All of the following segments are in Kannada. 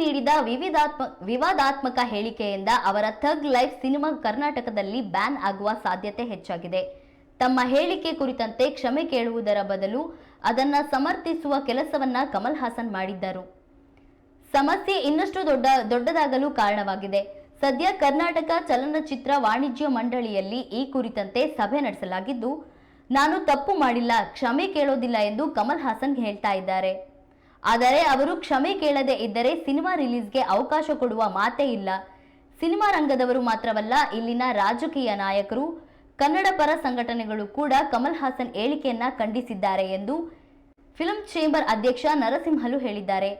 ನೀಡಿದ ವಿವಿಧಾತ್ಮ, ವಿವಾದಾತ್ಮಕ ಹೇಳಿಕೆಯಿಂದ ಅವರ ಥಗ್ ಲೈಫ್ ಸಿನಿಮಾ ಕರ್ನಾಟಕದಲ್ಲಿ ಬ್ಯಾನ್ ಆಗುವ ಸಾಧ್ಯತೆ ಹೆಚ್ಚಾಗಿದೆ. ತಮ್ಮ ಹೇಳಿಕೆ ಕುರಿತಂತೆ ಕ್ಷಮೆ ಕೇಳುವುದರ ಬದಲು ಅದನ್ನು ಸಮರ್ಥಿಸುವ ಕೆಲಸವನ್ನ ಕಮಲ್ ಹಾಸನ್ ಮಾಡಿದ್ದರು. ಸಮಸ್ಯೆ ಇನ್ನಷ್ಟು ದೊಡ್ಡ, ದೊಡ್ಡದಾಗಲು ಕಾರಣವಾಗಿದೆ. ಸದ್ಯ ಕರ್ನಾಟಕ ಚಲನಚಿತ್ರ ವಾಣಿಜ್ಯ ಮಂಡಳಿಯಲ್ಲಿ ಈ ಕುರಿತಂತೆ ಸಭೆ ನಡೆಸಲಾಗಿದ್ದು, ನಾನು ತಪ್ಪು ಮಾಡಿಲ್ಲ, ಕ್ಷಮೆ ಕೇಳೋದಿಲ್ಲ ಎಂದು ಕಮಲ್ ಹಾಸನ್ ಹೇಳ್ತಾ ಇದ್ದಾರೆ. ಆದರೆ ಅವರು ಕ್ಷಮೆ ಕೇಳದೆ ಇದ್ದರೆ ಸಿನಿಮಾ ರಿಲೀಸ್ಗೆ ಅವಕಾಶ ಕೊಡುವ ಮಾತೇ ಇಲ್ಲ. ಸಿನಿಮಾ ರಂಗದವರು ಮಾತ್ರವಲ್ಲ, ಇಲ್ಲಿನ ರಾಜಕೀಯ ನಾಯಕರು, ಕನ್ನಡ ಪರ ಸಂಘಟನೆಗಳು ಕೂಡ ಕಮಲ್ ಹಾಸನ್ ಹೇಳಿಕೆಯನ್ನ ಖಂಡಿಸಿದ್ದಾರೆ ಎಂದು ಫಿಲ್ಮ್ ಚೇಂಬರ್ ಅಧ್ಯಕ್ಷ ನರಸಿಂಹಲು ಹೇಳಿದ್ದಾರೆ.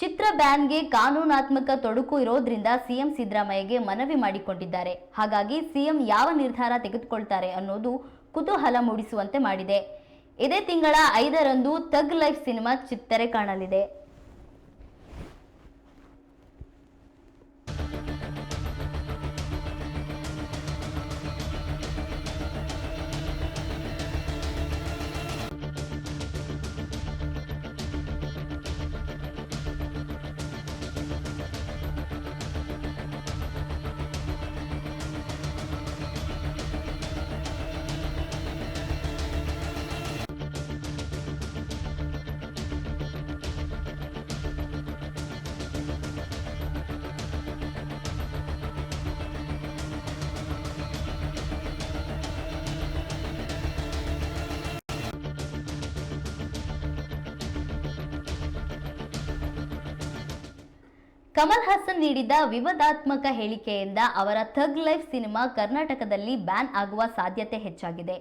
ಚಿತ್ರ ಬ್ಯಾನ್ಗೆ ಕಾನೂನಾತ್ಮಕ ತೊಡಕು ಇರೋದ್ರಿಂದ ಸಿಎಂ ಸಿದ್ದರಾಮಯ್ಯಗೆ ಮನವಿ ಮಾಡಿಕೊಂಡಿದ್ದಾರೆ. ಹಾಗಾಗಿ ಸಿಎಂ ಯಾವ ನಿರ್ಧಾರ ತೆಗೆದುಕೊಳ್ತಾರೆ ಅನ್ನೋದು ಕುತೂಹಲ ಮೂಡಿಸುವಂತೆ ಮಾಡಿದೆ. ಇದೇ ತಿಂಗಳ ಐದರಂದು ತಗ್ ಲೈಫ್ ಸಿನಿಮಾ ಚಿತ್ತರೆ ಕಾಣಲಿದೆ. ಕಮಲ್ ಹಾಸನ್ ನೀಡಿದ ವಿವಾದಾತ್ಮಕ ಹೇಳಿಕೆಯಿಂದ ಅವರ ಥಗ್ ಲೈಫ್ ಸಿನಿಮಾ ಕರ್ನಾಟಕದಲ್ಲಿ ಬ್ಯಾನ್ ಆಗುವ ಸಾಧ್ಯತೆ ಹೆಚ್ಚಾಗಿದೆ.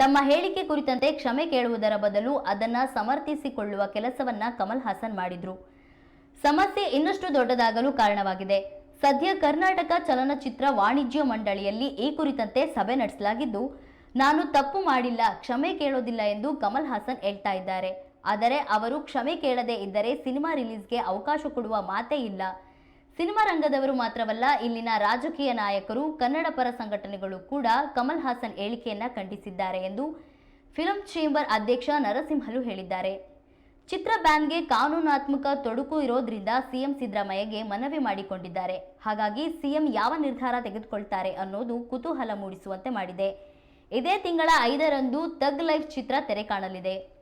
ತಮ್ಮ ಹೇಳಿಕೆ ಕುರಿತಂತೆ ಕ್ಷಮೆ ಕೇಳುವುದರ ಬದಲು ಅದನ್ನು ಸಮರ್ಥಿಸಿಕೊಳ್ಳುವ ಕೆಲಸವನ್ನ ಕಮಲ್ ಹಾಸನ್ ಮಾಡಿದ್ರು. ಸಮಸ್ಯೆ ಇನ್ನಷ್ಟು ದೊಡ್ಡದಾಗಲು ಕಾರಣವಾಗಿದೆ. ಸದ್ಯ ಕರ್ನಾಟಕ ಚಲನಚಿತ್ರ ವಾಣಿಜ್ಯ ಮಂಡಳಿಯಲ್ಲಿ ಈ ಕುರಿತಂತೆ ಸಭೆ ನಡೆಸಲಾಗಿದ್ದು, ನಾನು ತಪ್ಪು ಮಾಡಿಲ್ಲ, ಕ್ಷಮೆ ಕೇಳೋದಿಲ್ಲ ಎಂದು ಕಮಲ್ ಹಾಸನ್ ಹೇಳ್ತಾ ಇದ್ದಾರೆ. ಆದರೆ ಅವರು ಕ್ಷಮೆ ಕೇಳದೇ ಇದ್ದರೆ ಸಿನಿಮಾ ರಿಲೀಸ್ಗೆ ಅವಕಾಶ ಕೊಡುವ ಮಾತೇ ಇಲ್ಲ. ಸಿನಿಮಾ ರಂಗದವರು ಮಾತ್ರವಲ್ಲ, ಇಲ್ಲಿನ ರಾಜಕೀಯ ನಾಯಕರು, ಕನ್ನಡ ಪರ ಸಂಘಟನೆಗಳು ಕೂಡ ಕಮಲ್ ಹಾಸನ್ ಹೇಳಿಕೆಯನ್ನ ಖಂಡಿಸಿದ್ದಾರೆ ಎಂದು ಫಿಲಂ ಚೇಂಬರ್ ಅಧ್ಯಕ್ಷ ನರಸಿಂಹಲು ಹೇಳಿದ್ದಾರೆ. ಚಿತ್ರ ಬ್ಯಾನ್ಗೆ ಕಾನೂನಾತ್ಮಕ ತೊಡಕು ಇರೋದ್ರಿಂದ ಸಿಎಂ ಸಿದ್ದರಾಮಯ್ಯಗೆ ಮನವಿ ಮಾಡಿಕೊಂಡಿದ್ದಾರೆ. ಹಾಗಾಗಿ ಸಿಎಂ ಯಾವ ನಿರ್ಧಾರ ತೆಗೆದುಕೊಳ್ತಾರೆ ಅನ್ನೋದು ಕುತೂಹಲ ಮೂಡಿಸುವಂತೆ ಮಾಡಿದೆ. ಇದೇ ತಿಂಗಳ ಐದರಂದು ತಗ್ ಲೈಫ್ ಚಿತ್ರ ತೆರೆ ಕಾಣಲಿದೆ.